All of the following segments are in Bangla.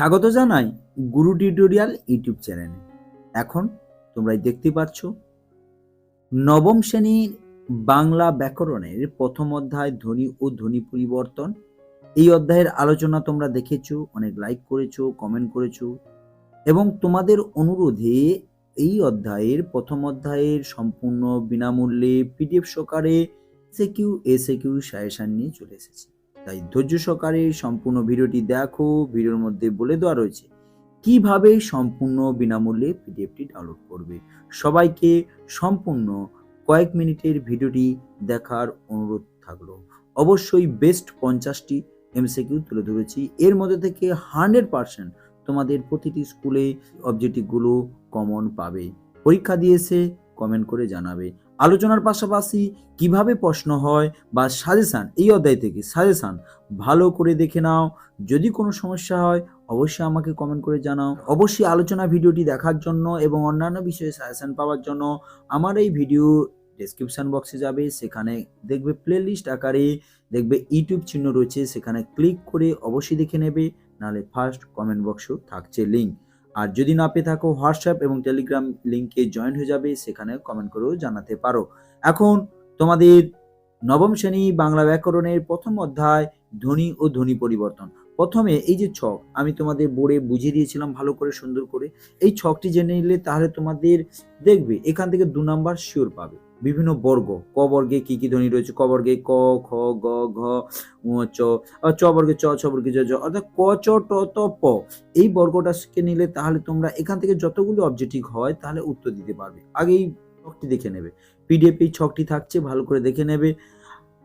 স্বাগত জানাই গুরু টিউটোরিয়াল ইউটিউব চ্যানেলে। এখন তোমরা দেখতে পাচ্ছ, নবম শ্রেণির বাংলা ব্যাকরণের প্রথম অধ্যায় ধ্বনি ও ধ্বনি পরিবর্তন। এই অধ্যায়ের আলোচনা তোমরা দেখেছ, অনেক লাইক করেছ কমেন্ট করেছ। এবং তোমাদের অনুরোধে এই অধ্যায়ের প্রথম অধ্যায়ের সম্পূর্ণ বিনামূল্যে পিডিএফ সহকারে সেকিউ এসে কিউ সাজেশন নিয়ে চলে এসেছি। তাই ধৈর্য সহকারে সম্পূর্ণ ভিডিওটি দেখো। ভিডিওর মধ্যে বলে দেওয়া রয়েছে, কীভাবে সম্পূর্ণ বিনামূল্যে পিডিএফটি ডাউনলোড করবে? সবাইকে সম্পূর্ণ কয়েক মিনিটের ভিডিওটি দেখার অনুরোধ থাকল। অবশ্যই বেস্ট পঞ্চাশটি এমসিকিউ তুলে ধরেছি। এর মধ্যে থেকে হান্ড্রেড পার্সেন্ট তোমাদের প্রতিটি স্কুলে অবজেক্টিভগুলো কমন পাবে। পরীক্ষা দিয়েছে কমেন্ট করে জানাবে। আলোচনার পাশাপাশি কীভাবে প্রশ্ন হয় বা সাজেশান এই অধ্যায় থেকে সাজেশান ভালো করে দেখে নাও। যদি কোনো সমস্যা হয়, অবশ্যই আমাকে কমেন্ট করে জানাও। অবশ্যই আলোচনা ভিডিওটি দেখার জন্য এবং অন্যান্য বিষয়ে সাজেশান পাওয়ার জন্য আমার এই ভিডিও ডেসক্রিপশন বক্সে যাবে। সেখানে দেখবে প্লেলিস্ট আকারে দেখবে ইউটিউব চিহ্ন রয়েছে। সেখানে ক্লিক করে অবশ্যই দেখে নেবে। নাহলে ফার্স্ট কমেন্ট বক্সেও থাকছে লিঙ্ক আর যদি না পেয়ে থাকো হোয়াটসঅ্যাপ এবং টেলিগ্রাম লিঙ্কে জয়েন হয়ে যাবে, সেখানে কমেন্ট করেও জানাতে পারো। এখন তোমাদের নবম শ্রেণি বাংলা ব্যাকরণের প্রথম অধ্যায়, ধ্বনি ও ধ্বনি পরিবর্তন। প্রথমে এই যে ছক, আমি তোমাদের বোর্ডে বুঝিয়ে দিয়েছিলাম ভালো করে, সুন্দর করে। এই ছকটি জেনে নিলে তাহলে তোমাদের দেখবে, এখান থেকে দু নাম্বার শিওর পাবে। বিভিন্ন বর্গ। ক বর্গে কি কি ধ্বনি রয়েছে? ক বর্গে ক, খ, গ, ঘ চ চ বর্গে চ, ছ বর্গে জ জ, অর্থাৎ ক, চ, ট, ত, প। এই বর্গটাকে নিলে তাহলে তোমরা এখান থেকে যতগুলো অবজেক্টিভ হয় তাহলে উত্তর দিতে পারবে। আগে এই ছকটি দেখে নেবে। পিডিএফ এই ছকটি থাকছে, ভালো করে দেখে নেবে।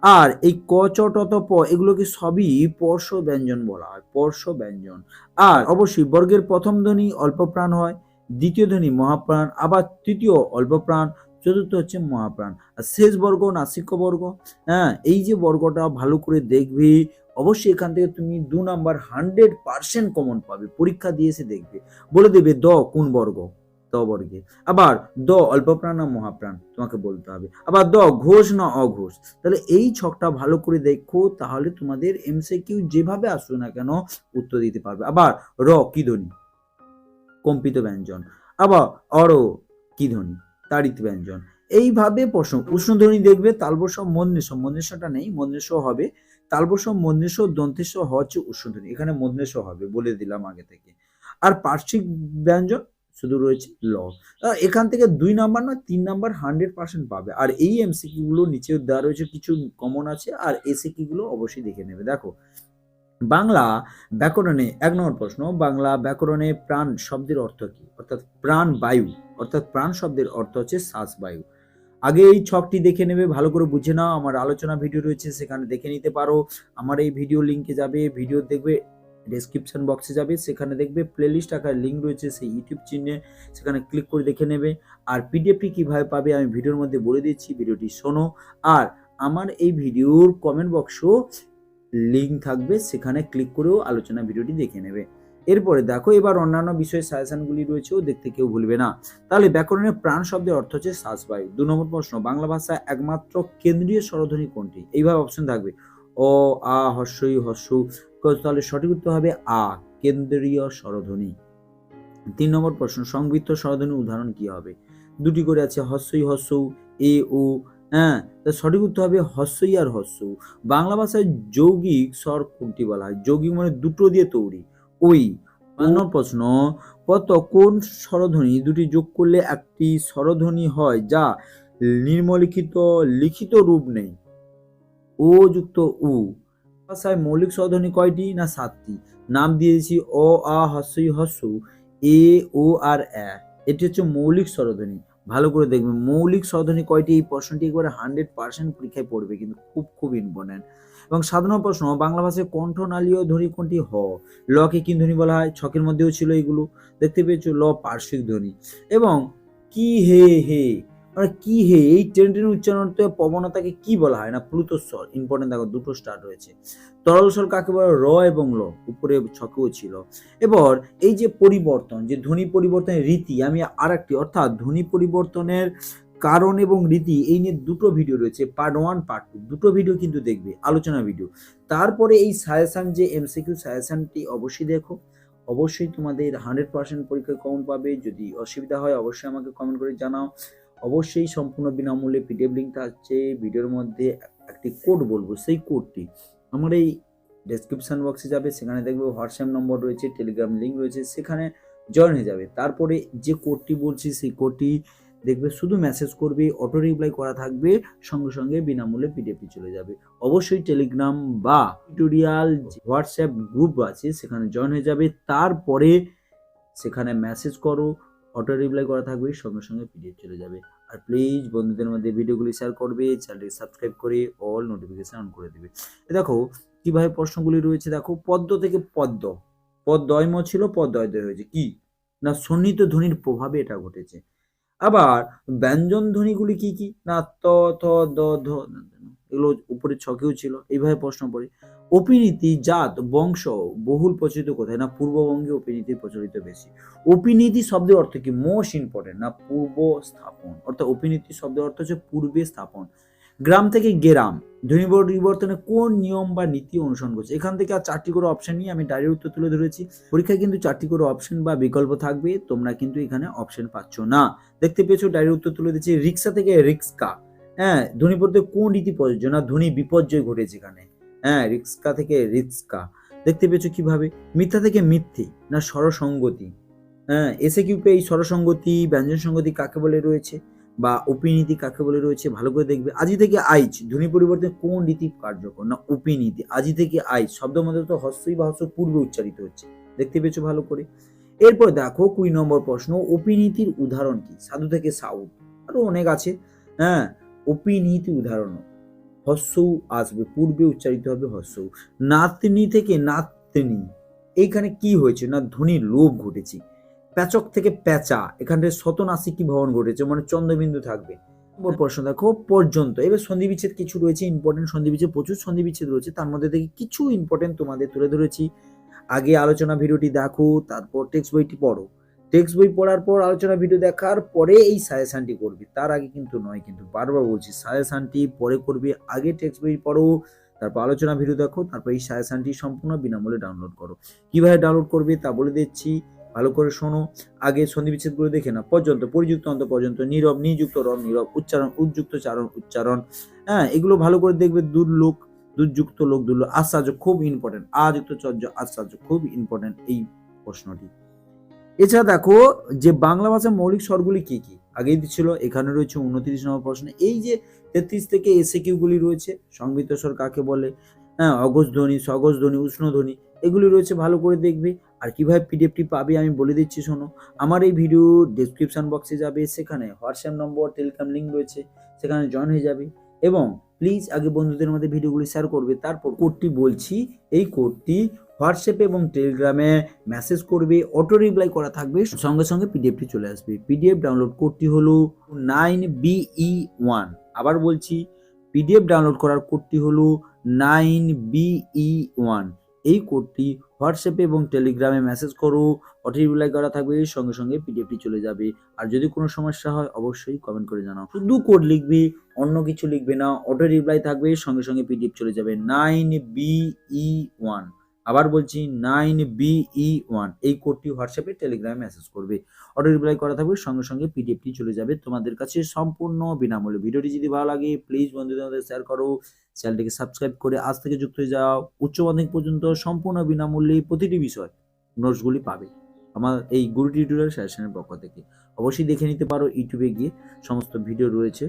আর এই ক, চ, ট, ত, প, এগুলোকে সবই পর্শ ব্যঞ্জন বলা হয়। পর্শ ব্যঞ্জন। আর অবশ্যই বর্গের প্রথম ধ্বনি অল্প প্রাণ হয়, দ্বিতীয় ধ্বনি মহাপ্রাণ, আবার তৃতীয় অল্প প্রাণ চতুর্থ হচ্ছে মহাপ্রাণ। আর শেষ বর্গ, নাসিক্য বর্গ হ্যাঁ এই যে বর্গটা ভালো করে দেখবে, অবশ্যই এখান থেকে তুমি দু নাম্বার হান্ড্রেড পার্সেন্ট কমন পাবে। পরীক্ষা দিয়ে এসে দেখবে। বলে দেবে দ কোন বর্গ? দ বর্গে আবার দ অল্প প্রাণ না মহাপ্রাণ? তোমাকে বলতে হবে। আবার দ ঘোষ না অঘোষ? তাহলে এই ছকটা ভালো করে দেখো, তাহলে তোমাদের এমসিকিউ যেভাবে আসুক না কেন উত্তর দিতে পারবে। আবার র কি ধ্বনি? কম্পিত ব্যঞ্জন। আবার অর কি ধ্বনি? তাড়িত ব্যঞ্জন। এইভাবে প্রশ্ন উষ্ণধ্বনি দেখবে তালবস মন্দেশ, মন্দেশটা নেই, মন্দেশ হবে তালবস মন্দেশ, দন্তেশ হচ্ছে উষ্ণধ্বনি এখানে মন্দেশ হবে বলে দিলাম আগে থেকে। আর পার্শ্বিক ব্যঞ্জন শুধু রয়েছে ল। এখান থেকে দুই নাম্বার না তিন নাম্বার হান্ড্রেড পার্সেন্ট পাবে। আর এই এমসিকিউ গুলো নিচে দেওয়া রয়েছে, কিছু কমন আছে, আর এসিকিউ গুলো অবশ্যই দেখে নেবে। দেখো বাংলা ব্যাকরণে এক নম্বর প্রশ্ন, বাংলা ব্যাকরণে প্রাণ শব্দের অর্থ কি? অর্থাৎ প্রাণ বায়ু, অর্থাৎ প্রাণ শব্দের অর্থ হচ্ছে শ্বাস বায়ু। আগে এই ছকটি দেখে নেবে, ভালো করে বুঝে নাও, আমার আলোচনা ভিডিও রয়েছে, সেখানে দেখে নিতে পারো। আমার এই ভিডিও লিঙ্কে যাবে, ভিডিও দেখবে ডেসক্রিপশন বক্সে যাবে, সেখানে দেখবে প্লেলিস্ট আকার লিঙ্ক রয়েছে, সেই ইউটিউব চিহ্নে, সেখানে ক্লিক করে দেখে নেবে। আর পিডিএফটি কীভাবে পাবে, আমি ভিডিওর মধ্যে বলে দিচ্ছি, ভিডিওটি শোনো। আর আমার এই ভিডিওর কমেন্ট বক্সও লিঙ্ক থাকবে, সেখানে ক্লিক করেও আলোচনা ভিডিওটি দেখে নেবে। এরপরে দেখো, এবার অন্যান্য বিষয়ের সাজেশনগুলি রয়েছেও দেখতে কেউ ভুলবে না। তাহলে ব্যাকরণের প্রাণ শব্দের অর্থ হচ্ছে শ্বাসবায়ু দু নম্বর প্রশ্ন, বাংলা ভাষায় একমাত্র কেন্দ্রীয় স্বরধ্বনি কোনটি? এইভাবে অপশন থাকবে। অ, আ হর্ষই হর্ষ তাহলে সঠিক উত্তর হবে আ, কেন্দ্রীয় স্বরধ্বনি। তিন নম্বর প্রশ্ন, সংবৃত্ত স্বরধ্বনি উদাহরণ কি হবে? দুটি করে আছে হর্ষই হর্ষ এ ও হ্যাঁ তা সঠিক উত্তর হবে হর্ষই আর হর্ষ বাংলা ভাষায় যৌগিক স্বর কোনটি বলা হয়? যৌগিক মানে দুটো দিয়ে তৈরি। ওই, অন্য প্রশ্ন, কত কোন স্বরধ্বনি দুটি যোগ করলে একটি স্বরধ্বনি হয় যা নিম্নলিখিত লিখিত রূপ নেই ও যুক্ত উ, ভাষায় মৌলিক স্বরধ্বনি কয়টি না সাতটি? নাম দিয়েছি অ, আ, হস্যই, হস্য, এ, ও, আর, এ। এটি হচ্ছে মৌলিক স্বরধ্বনি। ভালো করে দেখবেন মৌলিক স্বরধ্বনি কয়টি? এই প্রশ্নটি একবারে হান্ড্রেড পার্সেন্ট পরীক্ষায় পড়বে, কিন্তু খুব খুব ইম্পর্ট্যান্ট এবং সাধারণ প্রশ্ন, বাংলা ভাষায় কণ্ঠনালীয় ধ্বনি কোনটি? হ। লকে কি ধ্বনি বলা হয়? ছকের মধ্যেও ছিল এগুলো। দেখতে পেয়েছ, ল পার্শ্বিক ধ্বনি। এবং কি হে হে মানে কি হে, এই টেন উচ্চারণতে প্রবণতাকে কি বলা হয়? না প্লুত স্বর। ইম্পর্টেন্ট দেখো, দুটো স্টার রয়েছে। তরল স্বর কাকে বলে? র এবং ল, উপরে ছকেও ছিল। এবার, এই যে পরিবর্তন, যে ধ্বনি পরিবর্তনের রীতি, আমি আর একটি অর্থাৎ ধ্বনি পরিবর্তনের কারণ এবং রীতি, এই নিয়ে দুটো ভিডিও রয়েছে পার্ট ওয়ান পার্ট টু দুটো ভিডিও কিন্তু দেখবে, আলোচনা ভিডিও তারপরে এই সাজেশন যে এমসিকিউ সাজেশনটি অবশ্যই দেখো। অবশ্যই তোমাদের হান্ড্রেড পার্সেন্ট পরীক্ষায় কমন পাবে। যদি অসুবিধা হয়, অবশ্যই আমাকে কমেন্ট করে জানাও। অবশ্যই সম্পূর্ণ বিনামূল্যে পিডিএফ লিঙ্ক থাকছে ভিডিওর মধ্যে একটি কোড বলব, সেই কোডটি আমার এই ডেসক্রিপশন বক্সে যাবে, সেখানে দেখবে হোয়াটসঅ্যাপ নম্বর রয়েছে টেলিগ্রাম লিঙ্ক রয়েছে, সেখানে জয়েন হয়ে যাবে। তারপরে যে কোডটি বলছি, সেই কোডটি দেখবে, শুধু মেসেজ করবে অটো রিপ্লাই করা থাকবে, সঙ্গে সঙ্গে বিনামূল্যে পিডিএফটি চলে যাবে। অবশ্যই টেলিগ্রাম বা টিউটোরিয়াল হোয়াটসঅ্যাপ গ্রুপ আছে, সেখানে জয়েন হয়ে যাবে। তারপরে সেখানে মেসেজ করো অটো রিপ্লাই করা থাকবে, সঙ্গে সঙ্গে পিডিএফ চলে যাবে। আর প্লিজ বন্ধুদের মধ্যে ভিডিওগুলি শেয়ার করবে চ্যানেলটি সাবস্ক্রাইব করে অল নোটিফিকেশন অন করে দেবে। দেখো, কীভাবে প্রশ্নগুলি রয়েছে দেখো, পদ্ম থেকে পদ্ম। পদ্ময়ম ছিল পদ্ময় হয়েছে। কি? না, সন্নিহিত ধ্বনির প্রভাবে এটা ঘটেছে। আবার ব্যঞ্জন ধ্বনিগুলি কি কি? না, ত দ, ধ এগুলো উপরে ছকেও ছিল, এইভাবে প্রশ্ন পড়ে অপিনীতি, জাত, বংশ বহুল প্রচলিত কোথায়? না পূর্ববঙ্গে অপিনীতি প্রচলিত বেশি? অপিনীতি শব্দের অর্থ কি? মোস্ট ইম্পর্টেন্ট, না পূর্ব স্থাপন? অর্থাৎ অপিনীতি শব্দের অর্থ হচ্ছে পূর্বে স্থাপন। গ্রাম থেকে গেরাম ধ্বনি পরিবর্তনে কোন নিয়ম বা নীতি অনুসরণ করছে? এখান থেকে আর চারটি করে অপশন নিয়ে আমি ডায়ের উত্তর তুলে ধরেছি। পরীক্ষায় কিন্তু চারটি করে অপশন বা বিকল্প থাকবে, তোমরা কিন্তু এখানে অপশন পাচ্ছ না। দেখতে পেয়েছ ডায়ের উত্তর তুলে দিচ্ছি রিক্সা থেকে রিক্সকা হ্যাঁ ধ্বনি পড়তে কোন রীতি প্রযোজ্য? না ধ্বনি বিপর্যয় ঘটেছে এখানে। হ্যাঁ রিক্সা থেকে রিক্সকা। দেখতে পেয়েছ কীভাবে? মিথ্যা থেকে মিথ্যে, না সরসঙ্গতি হ্যাঁ এসে কিউ এই সরসঙ্গতি ব্যঞ্জন সঙ্গতি কাকে বলে রয়েছে? বা অপিনীতি কাকে বলে রয়েছে? ভালো করে দেখবে। আজি থেকে আইচ ধ্বনি পরিবর্তন কোন রীতি কার্যকর? না অপিনীতি আজি থেকে আইচ, শব্দ মধ্যে তো হস্যই বা হস্য পূর্বে উচ্চারিত হচ্ছে। দেখতে পেয়েছ ভালো করে? এরপর দেখো, কুড়ি নম্বর প্রশ্ন অপিনীতির উদাহরণ কি? সাধু থেকে সাউথ। আরও অনেক আছে। হ্যাঁ অপিনীতি উদাহরণ। হস্যও আসবে পূর্বে উচ্চারিত হবে হস্যও নাতনি থেকে নাতনি। এইখানে কি হয়েছে? না ধ্বনির লোভ ঘটেছে। প্যাচক থেকে প্যাচা। এখানে শতনাশি কি ভবন ঘটেছে মানে চন্দ্রবিন্দু থাকবে। নম্বর প্রশ্ন দেখো পর্যন্ত। এবার সন্ধি বিচ্ছেদ কিছু রয়েছে ইম্পর্টেন্ট সন্ধি বিচ্ছেদ প্রচুর সন্ধি বিচ্ছেদ রয়েছে। তার মধ্যে থেকে কিছু ইম্পর্টেন্ট তোমাদের তুলে ধরেছি। আগে আলোচনা ভিডিওটি দেখো তারপর টেক্সট বইটি পড়ো। টেক্সট বই পড়ার পর আলোচনা ভিডিও দেখার পরে এই সাজেশনটি করবি। তার আগে কিন্তু নয়, কিন্তু বারবার বলছি, সাজেশনটি পরে করবি। আগে টেক্সট বই পড়ো, তারপর আলোচনা ভিডিও দেখো, তারপর এই সাজেশনটি সম্পূর্ণ বিনামূল্যে ডাউনলোড করো। কীভাবে ডাউনলোড করবে তা বলে দিচ্ছি, ভালো করে শোনো। আগে সন্ধি বিচ্ছেদগুলো দেখে না পর্যন্ত, পরিযুক্ত অন্ত পর্যন্ত, নীরব, নিযুক্ত রব নীরব, উচ্চারণ উজ্জুক্ত চারণ, উচ্চারণ। হ্যাঁ এগুলো ভালো করে দেখবে দুর্লোক, দুর্যুক্ত লোক, দুর্লোক। আশ্চর্য, খুব ইম্পর্টেন্ট আযুক্ত, চর্য, আশ্চর্য, খুব ইম্পর্টেন্ট এই প্রশ্নটি। এছাড়া দেখো, যে বাংলা ভাষার মৌলিক স্বরগুলি কি কি? আগেই ছিল এখানে রয়েছে উনত্রিশ নম্বর প্রশ্ন। এই যে তেত্রিশ থেকে এসে কিউগুলি রয়েছে সংবিত স্বর কাকে বলে? হ্যাঁ অগজ ধ্বনি সগজ ধ্বনি, উষ্ণ ধ্বনি, এগুলি রয়েছে, ভালো করে দেখবে। আর কীভাবে পিডিএফটি পাবে আমি বলে দিচ্ছি, শোনো। আমার এই ভিডিও ডেসক্রিপশন বক্সে যাবে, সেখানে হোয়াটসঅ্যাপ নম্বর, টেলিগ্রাম লিঙ্ক রয়েছে, সেখানে জয়েন হয়ে যাবে। এবং প্লিজ আগে বন্ধুদের মধ্যে ভিডিওগুলি শেয়ার করবে, তারপর কোডটি বলছি, এই কোডটি হোয়াটসঅ্যাপে এবং টেলিগ্রামে মেসেজ করবে, অটো রিপ্লাই করা থাকবে, সঙ্গে সঙ্গে পিডিএফটি চলে আসবে। পিডিএফ ডাউনলোড কোডটি হলো নাইন বিই ওয়ান। আবার বলছি, পিডিএফ ডাউনলোড করার কোডটি হলো নাইন বিই ওয়ান। এই কোডটি হোয়াটসঅ্যাপে এবং টেলিগ্রামে মেসেজ করো, অটো রিপ্লাই করা থাকবে, সঙ্গে সঙ্গে পিডিএফটি চলে যাবে। আর যদি কোনো সমস্যা হয়, অবশ্যই কমেন্ট করে জানাও। শুধু কোড লিখবে, অন্য কিছু লিখবে না, অটো রিপ্লাই থাকবে, সঙ্গে সঙ্গে পিডিএফ চলে যাবে। Nine BE one. আবার বলছি নাইন বিই ওয়ান এই কোডটি হোয়াটসঅ্যাপে টেলিগ্রামে মেসেজ করবে। অটো রিপ্লাই করা থাকবে সঙ্গে সঙ্গে পিডিএফটি চলে যাবে তোমাদের কাছে সম্পূর্ণ বিনামূল্যে। ভিডিওটি যদি ভালো লাগে প্লিজ বন্ধুদের মধ্যে শেয়ার করো চ্যানেলটিকে সাবস্ক্রাইব করে আজ থেকে যুক্ত হয়ে যাও। উচ্চ মাধ্যমিক পর্যন্ত সম্পূর্ণ বিনামূল্যে প্রতিটি বিষয় নোটসগুলি পাবে আমার এই গুরু টিউটোরিয়াল সেশনের পক্ষ থেকে। অবশ্যই দেখে নিতে পারো ইউটিউবে গিয়ে সমস্ত ভিডিও রয়েছে।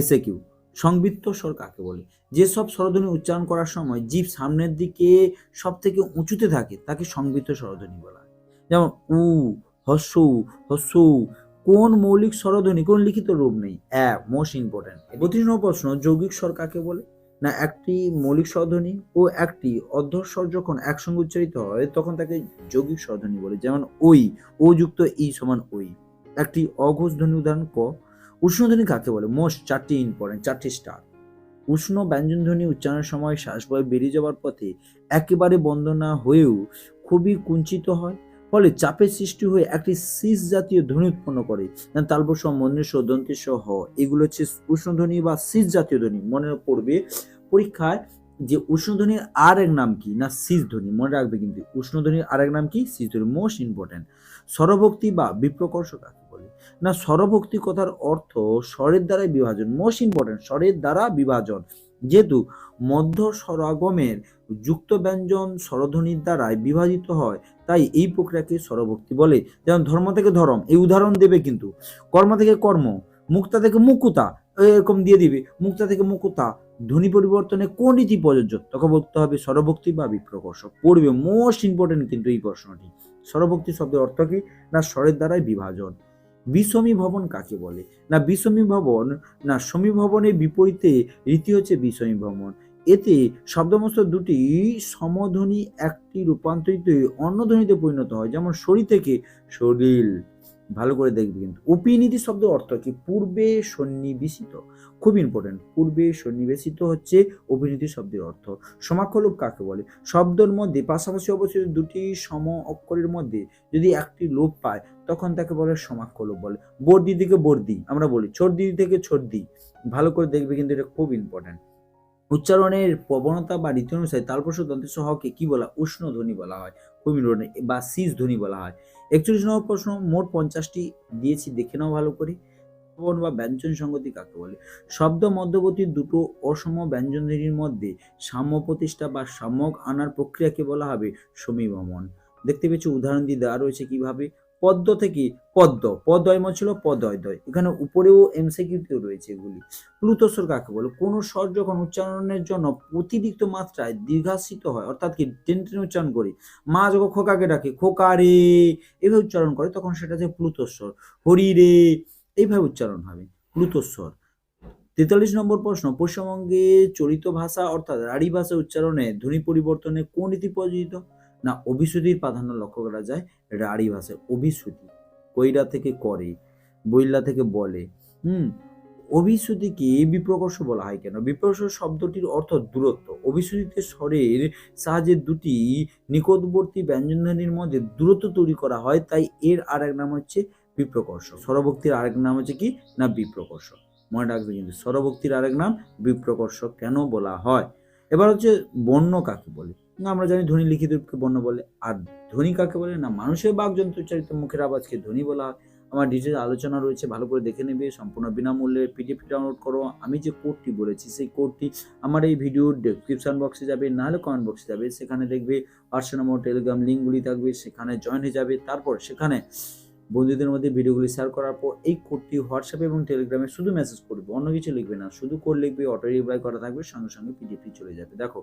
এসে কিউ সংবৃত্ত স্বর কাকে বলে? যেসব স্বরধ্বনি উচ্চারণ করার সময় জীব সামনের দিকে সব থেকে উঁচুতে থাকে, তাকে সংবৃত্ত স্বরধ্বনি বলা হয়। যেমন, উ, হস্য হস্য, কোন মৌলিক স্বরধ্বনি? কোন লিখিত রূপ নেই। এক মোস্ট ইম্পর্টেন্ট বত্রিশ নম্বর প্রশ্ন, যৌগিক স্বর কাকে বলে? না, একটি মৌলিক স্বরধ্বনি ও একটি অর্ধস্বর যখন একসঙ্গে উচ্চারিত হয়, তখন তাকে যৌগিক স্বরধ্বনি বলে। যেমন ওই ও যুক্ত ই সমান ওই একটি অঘোষ ধ্বনি উদাহরণ ক। উষ্ণধ্বনি কাকে বলে? মোস্ট, চারটি ইম্পর্টেন্ট চারটি স্টার উষ্ণ ব্যঞ্জন ধ্বনি উচ্চারণের সময় শ্বাস বয়ে বেরিয়ে যাওয়ার পথে একেবারে বন্ধ না হয়েও খুবই কুঞ্চিত হয়। ফলে চাপের সৃষ্টি হয়ে একটি সিস জাতীয় ধ্বনি উৎপন্ন করে। তালবস মন্দির দন্তেশ হ এগুলো হচ্ছে উষ্ণধ্বনি বা সিস জাতীয় ধ্বনি। মনে পড়বে পরীক্ষায় যে উষ্ণধ্বনির আর এক নাম কি? না সিজ ধ্বনি। মনে রাখবে কিন্তু উষ্ণধ্বনির আর এক নাম কি? সিজ ধ্বনি মোস্ট ইম্পর্টেন্ট স্বরভক্তি বা বিপ্রকর্ষ কাকে না স্বরভক্তি কথার অর্থ স্বরের দ্বারাই বিভাজন। মোস্ট ইম্পর্টেন্ট স্বরের দ্বারা বিভাজন। যেহেতু মধ্য স্বরাগমের যুক্ত ব্যঞ্জন স্বরধ্বনির দ্বারাই বিভাজিত হয়, তাই এই প্রক্রিয়াকে স্বরভক্তি বলে। যেমন ধর্ম থেকে ধর্ম, এই উদাহরণ দেবে কিন্তু। কর্ম থেকে কর্ম, মুক্তা থেকে মুকুতা, এরকম দিয়ে দিবে। মুক্তা থেকে মুকুতা, ধ্বনি পরিবর্তনে কোন রীতি প্রযোজ্য? তখন বলতে হবে স্বরভক্তি বা বিপ্রকর্ষ পড়বে মোস্ট ইম্পর্টেন্ট কিন্তু এই প্রশ্নটি। স্বরভক্তি শব্দের অর্থ কি? না স্বরের দ্বারাই বিভাজন। বিষমী ভবন কাকে বলে? না, বিষমী ভবন, না, সমী ভবনের বিপরীতে রীতি হচ্ছে বিষমী ভবন। এতে শব্দমস্ত দুটি সমধ্বনি একটি রূপান্তরিত অন্য ধ্বনিতে পরিণত হয়, যেমন শরী থেকে শরীর ভালো করে দেখবেন কিন্তু। শব্দ শব্দের অর্থ কি? পূর্বে সন্নিবেশিত। খুব ইম্পর্টেন্ট পূর্বে সন্নিবেশিত হচ্ছে অভিনীতি শব্দের অর্থ। সমাক্ষলোপ কাকে বলে? শব্দের মধ্যে, পাশাপাশি অবস্থিত দুটি সম অক্ষরের মধ্যে যদি একটি লোপ পায়, তখন তাকে বলে সমাক্ষলোপ বলে। বর্দি থেকে বর্দি, আমরা বলি। ছর্দি থেকে ছর্দি। ভালো করে দেখবে কিন্তু এটা খুব ইম্পর্টেন্ট উচ্চারণের প্রবণতা বা রীতি অনুসারে তালপ্রস দন্তের সহকে কি বলা উষ্ণ ধ্বনি বলা হয়। ইম্পর্টেন্ট বা সিজ ধ্বনি বলা হয়। একচল্লিশ নম্বর প্রশ্ন, মোট পঞ্চাশটি দিয়েছি, দেখে নাও ভালো করে। ভবন বা ব্যঞ্জন সংগতি কাকে বলে? শব্দ মধ্যবর্তী দুটো অসম ব্যঞ্জনধ্বনির মধ্যে সাম্য প্রতিষ্ঠা বা সাম্যক আনার প্রক্রিয়াকে বলা হবে সমীভমন দেখতে পেয়েছি, উদাহরণ দিয়ে দেওয়া রয়েছে কীভাবে? পদ্ম থেকে পদ্ম পদয় ছিল পদয় দয় এখানে উপরেও এমসিকিউতেও রয়েছে এগুলি। প্লুতস্বর কাকে বলে? কোন স্বর যখন উচ্চারণের জন্য অতিরিক্ত মাত্রায় দীর্ঘাসিত হয়, অর্থাৎ কি টেন টেনে উচ্চারণ করে, মা যখন খোকাকে ডাকে, খোকা রে, এভাবে উচ্চারণ করে, তখন সেটা যে প্লুতস্বর হরি রে এইভাবে উচ্চারণ হবে। প্লুতস্বর তেতাল্লিশ নম্বর প্রশ্ন, পশ্চিমবঙ্গে চলিত ভাষা অর্থাৎ রাঢ়ী ভাষা উচ্চারণে ধ্বনি পরিবর্তনে কোন রীতি প্রযোজিত? না, অভিশ্রুতির প্রাধান্য লক্ষ্য করা যায় রাঢ়ী ভাষায়। অভিশ্রুতি। কইরা থেকে করে বইলা থেকে বলে। হুম, অভিশ্রুতিকে বিপ্রকর্ষ বলা হয় কেন? বিপ্রকর্ষ শব্দটির অর্থ দূরত্ব। অভিশ্রুতিতে স্বরের সাহায্যে দুটি নিকটবর্তী ব্যঞ্জনধ্বনির মধ্যে দূরত্ব তৈরি করা হয়, তাই এর আর এক নাম হচ্ছে বিপ্রকর্ষ স্বরভক্তির আরেক নাম হচ্ছে কি? না বিপ্রকর্ষ মনে রাখবে কিন্তু স্বরভক্তির আরেক নাম বিপ্রকর্ষ কেন বলা হয়? এবার হচ্ছে বর্ণ কাকে বলে? আমরা জানি ধ্বনি লিখিত রূপকে বর্ণ বলে। আর ধ্বনি কাকে বলে? না, মানুষের বাকযন্ত্র উচ্চারিত মুখের আওয়াজকে ধ্বনি বলা আমার ডিটেল আলোচনা রয়েছে, ভালো করে দেখে নেবে, সম্পূর্ণ বিনামূল্যে পিডিএফ ডাউনলোড করো। আমি যে কোডটি বলেছি, সেই কোডটি আমার এই ভিডিওর ডেসক্রিপশন বক্সে যাবে নাহলে কমেন্ট বক্সে যাবে। সেখানে দেখবে হোয়াটসঅ্যাপ নম্বর টেলিগ্রাম লিঙ্কগুলি থাকবে, সেখানে জয়েন হয়ে যাবে। তারপর সেখানে বন্ধুদের মধ্যে ভিডিওগুলি শেয়ার করার পর এই কোডটি হোয়াটসঅ্যাপ এবং টেলিগ্রামে শুধু মেসেজ করবে, অন্য কিছু লিখবে না। শুধু কোড লিখবে অটো রিপ্লাই করা থাকবে, সঙ্গে সঙ্গে পিডিএফটি চলে যাবে। দেখো,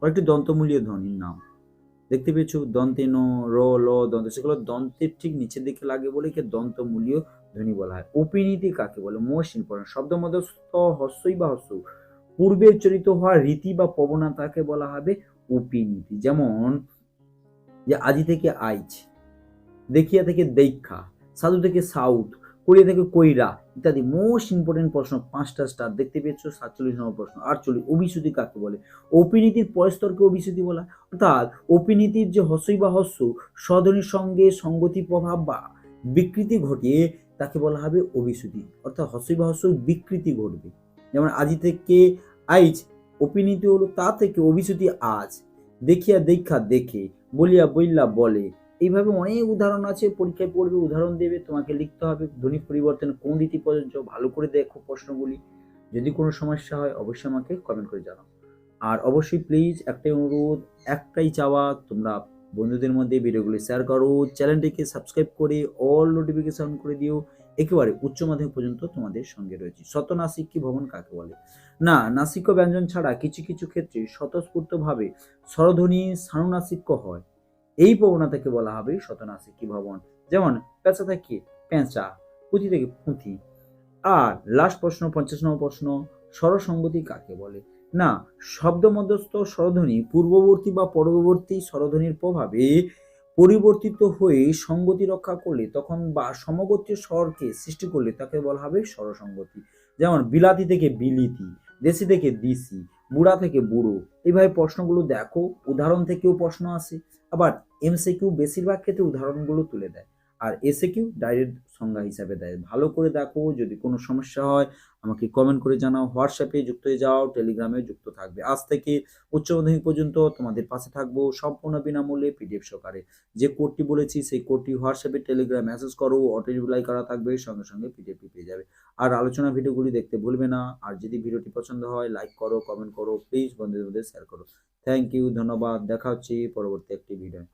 কয়েকটি দন্তমূলীয় ধ্বনির নাম। দেখতে পেয়েছ দন্তে ন র, ল, দন্ত, সেগুলো দন্তের ঠিক নিচের দিকে লাগে বলে একে দন্তমূলীয় ধ্বনি বলা হয়। উপনীতি কাকে বলে? মোস্ট ইম্পর্টেন্ট শব্দ মধ্যে হস্যই বা হস্য পূর্বে উচ্চারিত হওয়া রীতি বা প্রবণতাকে বলা হবে উপনীতি। যেমন, যে আজি থেকে আইচ দেখিয়া থেকে দেখা সাধু থেকে সাউথ, কোরিয়া থেকে কইরা ইত্যাদি। মোস্ট ইম্পর্টেন্ট প্রশ্ন, পাঁচটা স্টার দেখতে পেয়েছ, সাতচল্লিশ নম্বর প্রশ্ন। আটচল্লিশ, অভিশ্রুতি কাকে বলে? অপিনীতির পরস্তরকে অভিশ্রুতি বলা। অর্থাৎ অপিনীতির যে হস্যই বা হস্য, স্বধ্বনির সঙ্গে সঙ্গতি প্রভাব বা বিকৃতি ঘটিয়ে তাকে বলা হবে অভিশ্রুতি। অর্থাৎ হস্যই বা হস্য বিকৃতি ঘটবে। যেমন আজি থেকে, আইজ অপিনীতি হলো তা থেকে, অভিশ্রুতি আজ। দেখিয়া দেখা দেখে, বলিয়া বইল্লা বলে এইভাবে অনেক উদাহরণ আছে, পরীক্ষায় পড়বে, উদাহরণ দেবে, তোমাকে লিখতে হবে, ধ্বনি পরিবর্তন কোন রীতি প্রযোজ্য, ভালো করে দেখো প্রশ্নগুলি। যদি কোনো সমস্যা হয়, অবশ্যই আমাকে কমেন্ট করে জানাও। আর অবশ্যই প্লিজ একটাই অনুরোধ, একটাই চাওয়া, তোমরা বন্ধুদের মধ্যে ভিডিওগুলি শেয়ার করো চ্যানেলটিকে সাবস্ক্রাইব করে অল নোটিফিকেশন করে দিও। একেবারে উচ্চ মাধ্যমিক পর্যন্ত তোমাদের সঙ্গে রয়েছে। শত নাসিক ভবন কাকে বলে? না নাসিক্য ব্যঞ্জন ছাড়া কিছু কিছু ক্ষেত্রে স্বতঃস্ফূর্তভাবে স্বরধ্বনি সানুনাসিক্য হয়। এই প্রবণতাকে বলা হবে শতনাসিকী ভবন? যেমন পেঁচা থেকে পেঁচা পুঁথি থেকে পুঁথি। আর লাস্ট প্রশ্ন পঞ্চাশ নম্বর প্রশ্ন, স্বরসঙ্গতি কাকে বলে? না শব্দ মধ্যস্থ স্বরধ্বনি পূর্ববর্তী বা পরবর্তী স্বরধ্বনির প্রভাবে পরিবর্তিত হয়ে সঙ্গতি রক্ষা করলে তখন বা সমগোত্রীয় স্বরকে সৃষ্টি করলে তাকে বলা হবে স্বরসঙ্গতি। যেমন বিলাতি থেকে বিলিতি, দেশি থেকে দিসি বুড়া থেকে বুড়ো। এইভাবে প্রশ্নগুলো দেখো, উদাহরণ থেকেও প্রশ্ন আসে। আবার এমসিকিউ বেশিরভাগ ক্ষেত্রে উদাহরণগুলো তুলে দেয়। আর এসে কিউ ডাইরেক্ট সংজ্ঞা হিসাবে দেয়। ভালো করে দেখো, যদি কোনো সমস্যা হয়, আমাকে কমেন্ট করে জানাও। হোয়াটসঅ্যাপে যুক্ত হয়ে যাও টেলিগ্রামে যুক্ত থাকবে। আজ থেকে উচ্চ মাধ্যমিক পর্যন্ত তোমাদের পাশে থাকব সম্পূর্ণ বিনামূল্যে পিডিএফ সহকারে। যে কোডটি বলেছি, সেই কোডটি হোয়াটসঅ্যাপে টেলিগ্রাম মেসেজ করো অটো রিপ্লাই করা থাকবে, সঙ্গে সঙ্গে পিডিএফটি পেয়ে যাবে। আর আলোচনা ভিডিওগুলি দেখতে ভুলবে না। আর যদি ভিডিওটি পছন্দ হয় লাইক করো কমেন্ট করো প্লিজ বন্ধুদের মধ্যে শেয়ার করো। থ্যাংক ইউ ধন্যবাদ। দেখা হচ্ছে পরবর্তী একটি ভিডিও